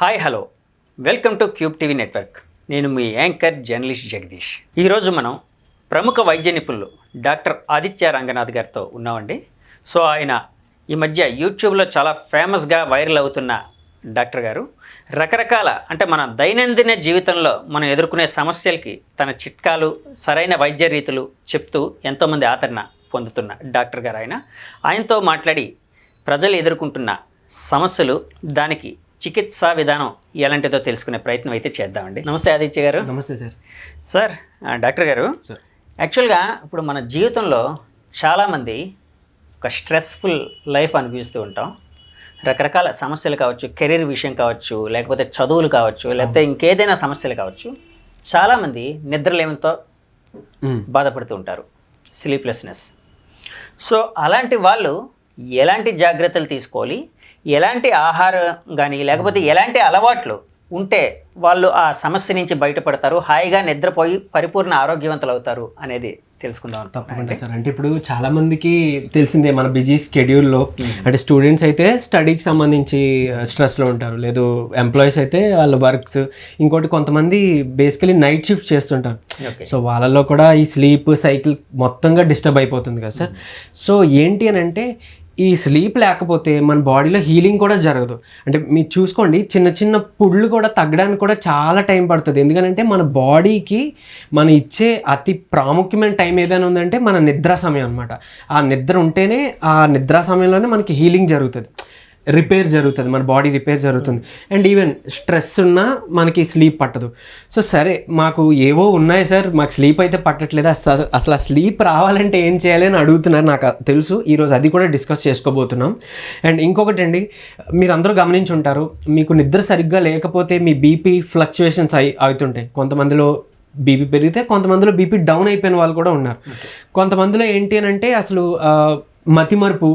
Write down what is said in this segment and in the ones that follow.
Hi hello. Welcome to Cube TV network. నేను మీ anchor journalist Jagadish. ఈరోజు మనం ప్రముఖ వైద్య నిపుణులు డాక్టర్ ఆదిత్య రంగనాథ్ గారితో ఉన్నామండి. సో ఆయన ఈ మధ్య యూట్యూబ్లో చాలా ఫేమస్గా వైరల్ అవుతున్న డాక్టర్ గారు. రకరకాల అంటే మన దైనందిన జీవితంలో మనం ఎదుర్కొనే సమస్యలకి తన చిట్కాలు సరైన వైద్య రీతులు చెప్తూ ఎంతోమంది ఆదరణ పొందుతున్న డాక్టర్ గారు ఆయన. ఆయనతో మాట్లాడి ప్రజలు ఎదుర్కొంటున్న సమస్యలు దానికి చికిత్సా విధానం ఎలాంటిదో తెలుసుకునే ప్రయత్నం అయితే చేద్దామండి. నమస్తే ఆదిత్య గారు. నమస్తే సార్. సార్ డాక్టర్ గారు యాక్చువల్గా ఇప్పుడు మన జీవితంలో చాలామంది ఒక స్ట్రెస్ఫుల్ లైఫ్ అనిపిస్తూ ఉంటాం. రకరకాల సమస్యలు కావచ్చు కెరీర్ విషయం కావచ్చు లేకపోతే చదువులు కావచ్చు లేకపోతే ఇంకేదైనా సమస్యలు కావచ్చు. చాలామంది నిద్రలేమితో బాధపడుతూ ఉంటారు. స్లీప్లెస్నెస్ సో అలాంటి వాళ్ళు ఎలాంటి జాగ్రత్తలు తీసుకోవాలి? ఎలాంటి ఆహారం కానీ లేకపోతే ఎలాంటి అలవాట్లు ఉంటే వాళ్ళు ఆ సమస్య నుంచి బయటపడతారు హాయిగా నిద్రపోయి పరిపూర్ణ ఆరోగ్యవంతులు అవుతారు అనేది తెలుసుకుందాం. తప్పకుండా సార్. అంటే ఇప్పుడు చాలా మందికి తెలిసిందే మన బిజీ స్కెడ్యూల్లో. అంటే స్టూడెంట్స్ అయితే స్టడీకి సంబంధించి స్ట్రెస్లో ఉంటారు. లేదు ఎంప్లాయీస్ అయితే వాళ్ళ వర్క్స్. ఇంకోటి కొంతమంది బేసికలీ నైట్ షిఫ్ట్ చేస్తుంటారు. సో వాళ్ళలో కూడా ఈ స్లీప్ సైకిల్ మొత్తంగా డిస్టర్బ్ అయిపోతుంది కదా సార్. సో ఏంటి అని అంటే ఈ స్లీప్ లేకపోతే మన బాడీలో హీలింగ్ కూడా జరగదు. అంటే మీరు చూసుకోండి చిన్న చిన్న పుళ్ళు కూడా తగ్గడానికి కూడా చాలా టైం పడుతుంది. ఎందుకంటే మన బాడీకి మన ఇచ్చే అతి ప్రాముఖ్యమైన టైం ఏదైనా ఉందంటే మన నిద్ర సమయం అనమాట ఆ నిద్ర ఉంటేనే ఆ నిద్ర సమయంలోనే మనకి హీలింగ్ జరుగుతుంది. రిపేర్ జరుగుతుంది మన బాడీ రిపేర్ జరుగుతుంది. అండ్ ఈవెన్ స్ట్రెస్ ఉన్నా మనకి స్లీప్ పట్టదు. సో సరే మాకు ఏవో ఉన్నాయి సార్ మాకు స్లీప్ అయితే పట్టట్లేదు. అసలు అసలు ఆ స్లీప్ రావాలంటే ఏం చేయాలి అని అడుగుతున్నారు నాకు తెలుసు. ఈరోజు అది కూడా డిస్కస్ చేసుకోబోతున్నాం. అండ్ ఇంకొకటి అండి మీరు అందరూ గమనించి ఉంటారు మీకు నిద్ర సరిగ్గా లేకపోతే మీ బీపీ ఫ్లక్చువేషన్స్ అయి అవుతుంటాయి. కొంతమందిలో బీపీ పెరిగితే కొంతమందిలో బీపీ డౌన్ అయిపోయిన వాళ్ళు కూడా ఉన్నారు. కొంతమందిలో ఏంటి అని అంటే అసలు మతిమరుపు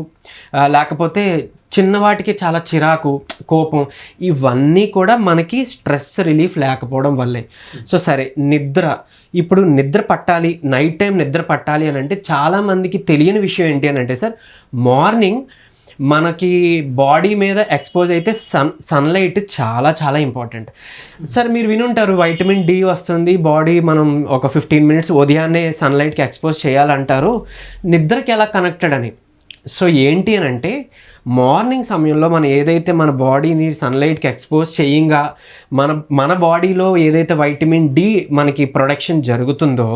లేకపోతే చిన్నవాటికి చాలా చిరాకు కోపం ఇవన్నీ కూడా మనకి స్ట్రెస్ రిలీఫ్ లేకపోవడం వల్లే. సో సరే నిద్ర. ఇప్పుడు నిద్ర పట్టాలి నైట్ టైం నిద్ర పట్టాలి అని అంటే చాలామందికి తెలియని విషయం ఏంటి అని అంటే సార్ మార్నింగ్ మనకి బాడీ మీద ఎక్స్పోజ్ అయితే సన్ సన్లైట్ చాలా చాలా ఇంపార్టెంట్. సార్ మీరు వినుంటారు వైటమిన్ డి వస్తుంది బాడీ మనం ఒక ఫిఫ్టీన్ మినిట్స్ ఉదయాన్నే సన్లైట్కి ఎక్స్పోజ్ చేయాలంటారు. నిద్రకి ఎలా కనెక్టెడ్ అని? సో ఏంటి అని అంటే మార్నింగ్ సమయంలో మనం ఏదైతే మన బాడీని సన్లైట్కి ఎక్స్పోజ్ చేయంగా మన మన బాడీలో ఏదైతే వైటమిన్ డి మనకి ప్రొడక్షన్ జరుగుతుందో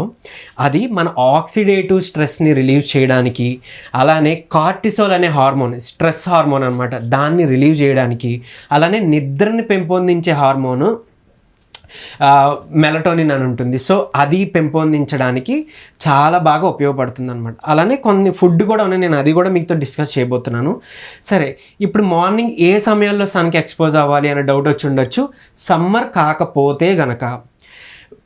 అది మన ఆక్సిడేటివ్ స్ట్రెస్ని రిలీవ్ చేయడానికి అలానే కార్టిసోల్ అనే హార్మోన్ స్ట్రెస్ హార్మోన్ అనమాట దాన్ని రిలీవ్ చేయడానికి అలానే నిద్రని పెంపొందించే హార్మోను మెలటోనిన్ అని ఉంటుంది. సో అది పెంపొందించడానికి చాలా బాగా ఉపయోగపడుతుంది అనమాట అలానే కొన్ని ఫుడ్ కూడా ఉన్నాయి. నేను అది కూడా మీతో డిస్కస్ చేయబోతున్నాను. సరే ఇప్పుడు మార్నింగ్ ఏ సమయాల్లో సన్కి ఎక్స్పోజ్ అవ్వాలి అనే డౌట్ వచ్చి ఉండొచ్చు. సమ్మర్ కాకపోతే గనక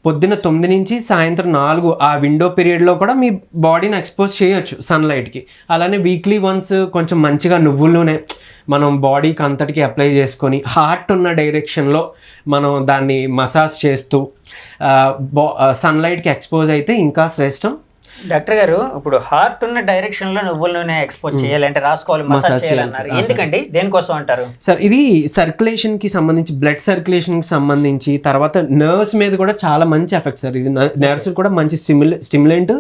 పొద్దున్న తొమ్మిది నుంచి సాయంత్రం నాలుగు ఆ విండో పీరియడ్లో కూడా మీ బాడీని ఎక్స్పోజ్ చేయొచ్చు సన్లైట్కి అలానే వీక్లీ వన్స్ కొంచెం మంచిగా నువ్వుల నూనె మనం బాడీకి అంతటికి అప్లై చేసుకొని హార్ట్ ఉన్న డైరెక్షన్లో మనం దాన్ని మసాజ్ చేస్తూ సన్లైట్కి ఎక్స్పోజ్ అయితే ఇంకా శ్రేష్టం. డాక్టర్ గారు ఇప్పుడు హార్ట్ ఉన్న డైరెక్షన్లో నువ్వుల నూనె ఎక్స్పోజ్ చేయాలి అంటే రాసుకోవాలి మసాజ్ చేయాలన్నారు ఎందుకండి? దేనికోసం అంటారు? సార్ ఇది సర్క్యులేషన్కి సంబంధించి బ్లడ్ సర్క్యులేషన్కి సంబంధించి తర్వాత నర్వ్స్ మీద కూడా చాలా మంచి ఎఫెక్ట్ సార్ ఇది నర్వ్స్ కూడా మంచి స్టిమ్యుల స్టిమ్యులెంట్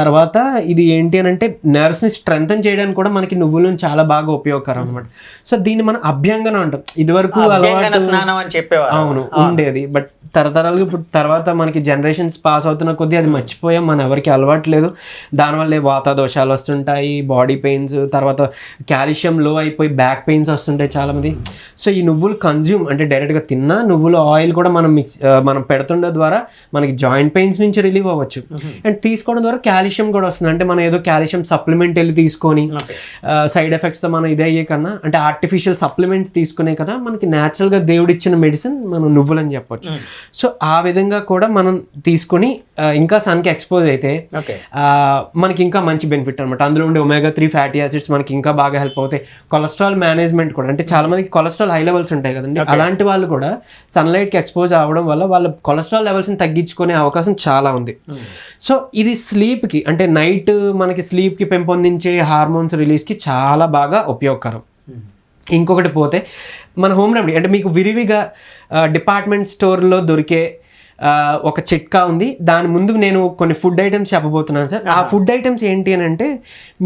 తర్వాత ఇది ఏంటి అని అంటే నర్వ్స్ని స్ట్రెంగ్తన్ చేయడానికి కూడా మనకి నువ్వుల చాలా బాగా ఉపయోగకరం అనమాట సో దీన్ని మనం అభ్యంగనం అంటాం. ఇదివరకు అభ్యంగన అలవాటు స్నానం అని చెప్పేవారు. అవును ఉండేది. బట్ తరతరాలుగా ఇప్పుడు తర్వాత మనకి జనరేషన్స్ పాస్ అవుతున్న కొద్దీ అది మర్చిపోయాం. మన ఎవరికి అలవాటు లేదు. దానివల్లే వాత దోషాలు వస్తుంటాయి బాడీ పెయిన్స్ తర్వాత కాల్షియం లో అయిపోయి బ్యాక్ పెయిన్స్ వస్తుంటాయి చాలామంది. సో ఈ నువ్వులు కన్జ్యూమ్ అంటే డైరెక్ట్గా తిన్నా నువ్వుల ఆయిల్ కూడా మనం మిక్స్ మనం పెడుతుండే ద్వారా మనకి జాయింట్ పెయిన్స్ నుంచి రిలీవ్ అవ్వచ్చు. అండ్ తీసుకోవడం ద్వారా కాల్షియం కూడా వస్తుంది. అంటే మనం ఏదో కాల్షియం సప్లిమెంట్ వెళ్ళి తీసుకొని. సైడ్ ఎఫెక్ట్స్తో మనం ఇదే అయ్యే కన్నా అంటే ఆర్టిఫిషియల్ సప్లిమెంట్స్ తీసుకునే కన్నా మనకి న్యాచురల్గా దేవుడు ఇచ్చిన మెడిసిన్ మనం నువ్వులని చెప్పొచ్చు. సో ఆ విధంగా కూడా మనం తీసుకొని ఇంకా సన్కి ఎక్స్పోజ్ అయితే మనకి ఇంకా మంచి బెనిఫిట్ అనమాట అందులో ఉండే ఒమేగా త్రీ ఫ్యాటీ యాసిడ్స్ మనకి ఇంకా బాగా హెల్ప్ అవుతాయి. కొలెస్ట్రాల్ మేనేజ్మెంట్ కూడా అంటే చాలా మందికి కొలెస్ట్రాల్ హై లెవెల్స్ ఉంటాయి కదండి. అలాంటి వాళ్ళు కూడా సన్లైట్కి ఎక్స్పోజ్ అవ్వడం వల్ల వాళ్ళ కొలెస్ట్రాల్ లెవెల్స్ని తగ్గించుకునే అవకాశం చాలా ఉంది. సో ఇది స్లీప్కి అంటే నైట్ మనకి స్లీప్కి పెంపొందించే హార్మోన్స్ రిలీజ్కి చాలా బాగా ఉపయోగకరం. ఇంకొకటి పోతే మన హోమ్ రెమెడీ అంటే మీకు విరివిగా డిపార్ట్మెంట్ స్టోర్లో దొరికే ఒక చిట్కా ఉంది. దాని ముందు నేను కొన్ని ఫుడ్ ఐటమ్స్ చెప్పబోతున్నాను సార్. ఆ ఫుడ్ ఐటమ్స్ ఏంటి అని అంటే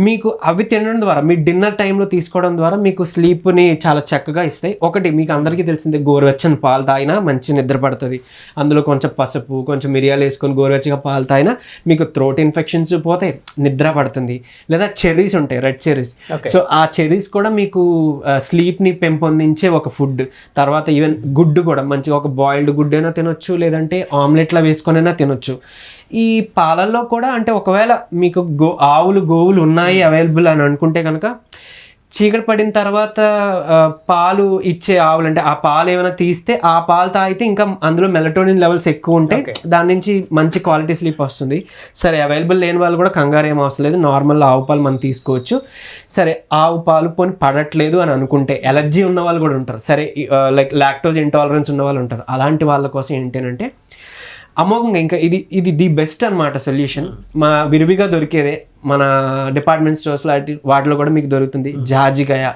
మీకు అవి తినడం ద్వారా మీ డిన్నర్ టైంలో తీసుకోవడం ద్వారా మీకు స్లీప్ని చాలా చక్కగా ఇస్తాయి. ఒకటి మీకు అందరికీ తెలిసిందే గోరువెచ్చని పాలు తాగినా మంచి నిద్ర పడుతుంది. అందులో కొంచెం పసుపు కొంచెం మిరియాలు వేసుకొని గోరువెచ్చగా పాలు తాగినా మీకు థ్రోట్ ఇన్ఫెక్షన్స్ పోతాయి నిద్ర పడుతుంది. లేదా చెర్రీస్ ఉంటాయి రెడ్ చెర్రీస్. సో ఆ చెర్రీస్ కూడా మీకు స్లీప్ని పెంపొందించే ఒక ఫుడ్ తర్వాత ఈవెన్ గుడ్డు కూడా మంచిగా ఒక బాయిల్డ్ గుడ్ అయినా తినొచ్చు లేదంటే ఆమ్లెట్లా వేసుకొనైనా తినొచ్చు. ఈ పాలల్లో కూడా అంటే ఒకవేళ మీకు గో ఆవులు గోవులు ఉన్నాయి అవైలబుల్ అని అనుకుంటే కనుక చీకటి పడిన తర్వాత పాలు ఇచ్చే ఆవులు అంటే ఆ పాలు ఏమైనా తీస్తే ఆ పాలు తాగితే ఇంకా అందులో మెలటోనిన్ లెవెల్స్ ఎక్కువ ఉంటాయి. దాని నుంచి మంచి క్వాలిటీ స్లీప్ వస్తుంది. సరే అవైలబుల్ లేని వాళ్ళు కూడా కంగారు ఏం అవసరం లేదు. నార్మల్ ఆవు పాలు మనం తీసుకోవచ్చు. సరే ఆవు పాలు పోని పడట్లేదు అని అనుకుంటే ఎలర్జీ ఉన్న వాళ్ళు కూడా ఉంటారు. సరే లైక్ లాక్టోజ్ ఇంటాలరెన్స్ ఉన్న వాళ్ళు ఉంటారు. అలాంటి వాళ్ళ కోసం ఏంటంటే అమోఘంగా ఇంకా ఇది ఇది ది బెస్ట్ అన్నమాట సొల్యూషన్ మా విరివిగా దొరికేదే మన డిపార్ట్మెంట్ స్టోర్స్ లాంటి వాటిలో కూడా మీకు దొరుకుతుంది జాజికాయ.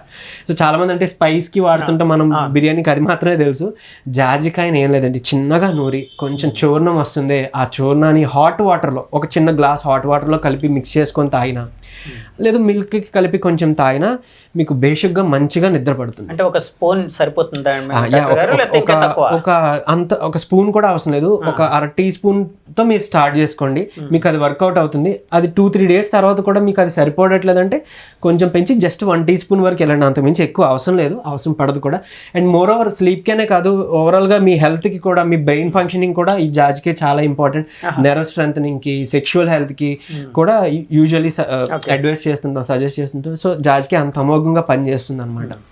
సో చాలా మంది అంటే స్పైస్కి వాడుతుంటే మనం బిర్యానీకి అది మాత్రమే తెలుసు. జాజికాయని ఏం లేదండి చిన్నగా నూరి కొంచెం చూర్ణం వస్తుంది ఆ చూర్ణాన్ని హాట్ వాటర్లో ఒక చిన్న గ్లాస్ హాట్ వాటర్లో కలిపి మిక్స్ చేసుకొని తాగినా. లేదు మిల్క్కి కలిపి కొంచెం తాగినా మీకు బేసిక్గా మంచిగా నిద్ర పడుతుంది. అంటే ఒక స్పూన్ సరిపోతుందా ఒక- అంత ఒక స్పూన్ కూడా అవసరం లేదు. ఒక అర టీ స్పూన్తో మీరు స్టార్ట్ చేసుకోండి. మీకు అది వర్కౌట్ అవుతుంది. అది టూ త్రీ డేస్ తర్వాత కూడా మీకు అది సరిపోవట్లేదంటే కొంచెం పెంచి జస్ట్ వన్ టీ స్పూన్ వరకు వెళ్ళండి. అంత మించి ఎక్కువ అవసరం లేదు. అవసరం పడదు కూడా. అండ్ మోర్ ఓవర్ స్లీప్కేనే కాదు ఓవరాల్గా మీ హెల్త్కి కూడా మీ బ్రెయిన్ ఫంక్షనింగ్ కూడా ఈ జాజ్కే చాలా ఇంపార్టెంట్ నెర్వ్ స్ట్రెంథనింగ్కి సెక్షువల్ హెల్త్కి కూడా యూజువలీ అడ్వైస్ చేస్తుంటాం సజెస్ట్ చేస్తుంటాం. సో జాజ్కి అంత అమోఘంగా పనిచేస్తుంది అనమాట